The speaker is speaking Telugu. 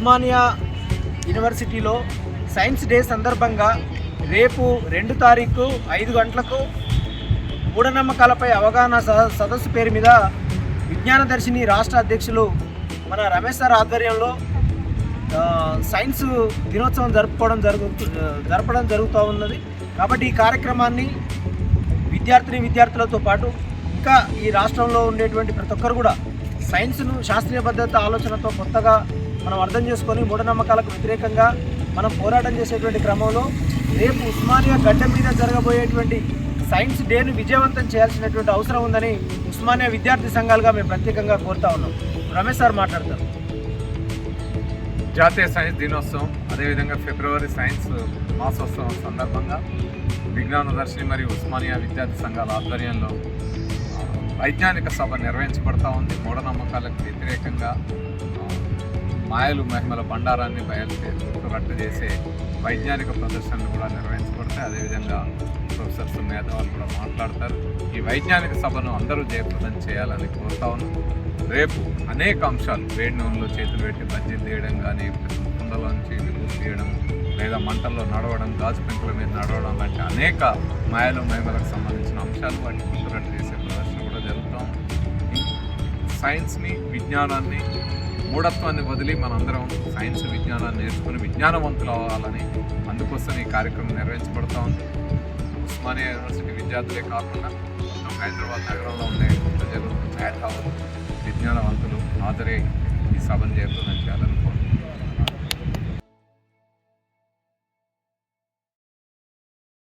ఉస్మానియా యూనివర్సిటీలో సైన్స్ డే సందర్భంగా రేపు రెండు తారీఖు ఐదు గంటలకు మూఢనమ్మకాలపై అవగాహన సదస్సు పేరు మీద విజ్ఞానదర్శిని రాష్ట్ర అధ్యక్షులు మన రమేష్ సార్ ఆధ్వర్యంలో సైన్స్ దినోత్సవం జరుపుకోవడం జరుగు జరపడం జరుగుతూ ఉన్నది. కాబట్టి ఈ కార్యక్రమాన్ని విద్యార్థిని విద్యార్థులతో పాటు ఇంకా ఈ రాష్ట్రంలో ఉండేటువంటి ప్రతి ఒక్కరు కూడా సైన్స్ను శాస్త్రీయ భద్రత ఆలోచనతో కొత్తగా మనం అర్థం చేసుకొని మూఢనమ్మకాలకు వ్యతిరేకంగా మనం పోరాటం చేసేటువంటి క్రమంలో రేపు ఉస్మానియా గడ్డ మీద జరగబోయేటువంటి సైన్స్ డేను విజయవంతం చేయాల్సినటువంటి అవసరం ఉందని ఉస్మానియా విద్యార్థి సంఘాలుగా మేము ప్రత్యేకంగా కోరుతా ఉన్నాం. రమేష్ సార్ మాట్లాడతారు. జాతీయ సైన్స్ దినోత్సవం అదేవిధంగా ఫిబ్రవరి సైన్స్ మాసోత్సవం సందర్భంగా విజ్ఞాన దర్శిని మరియు ఉస్మానియా విద్యార్థి సంఘాల ఆధ్వర్యంలో వైజ్ఞానిక సభ నిర్వహించబడతా ఉంది. మూఢనమ్మకాలకు వ్యతిరేకంగా మాయలు మహిమల బండారాన్ని బయలుదేరి చేసే వైజ్ఞానిక ప్రదర్శనలు కూడా నిర్వహించబడతాయి. అదేవిధంగా ప్రొఫెసర్స్ మేధావులు కూడా మాట్లాడతారు. ఈ వైజ్ఞానిక సభను అందరూ జయప్రదం చేయాలని కోరుతా ఉన్నాం. రేపు అనేక అంశాలు వేడి నూనెలో చేతులు పెట్టి బజ్జీలు తీయడం కానీ కుండలో నుంచి విభూతి తీయడం లేదా మంటల్లో నడవడం గాజు పెంకుల మీద నడవడం లాంటి అనేక మాయలు మహిమలకు సంబంధించిన అంశాలు వాటిని గుర్తురట్టు సైన్స్ని విజ్ఞానాన్ని మూఢత్వాన్ని వదిలి మనందరం సైన్స్ విజ్ఞానాన్ని నేర్చుకుని విజ్ఞానవంతులు అవ్వాలని అందుకోసం ఈ కార్యక్రమం నిర్వహించబడతా ఉంది. ఉస్మానియా యూనివర్సిటీ విద్యార్థులే కాకుండా మొత్తం హైదరాబాద్ నగరంలో ఉండే ప్రజలు మేధావులు విజ్ఞానవంతులు హాజరై ఈ సభను చేరుతుందని చేయాలని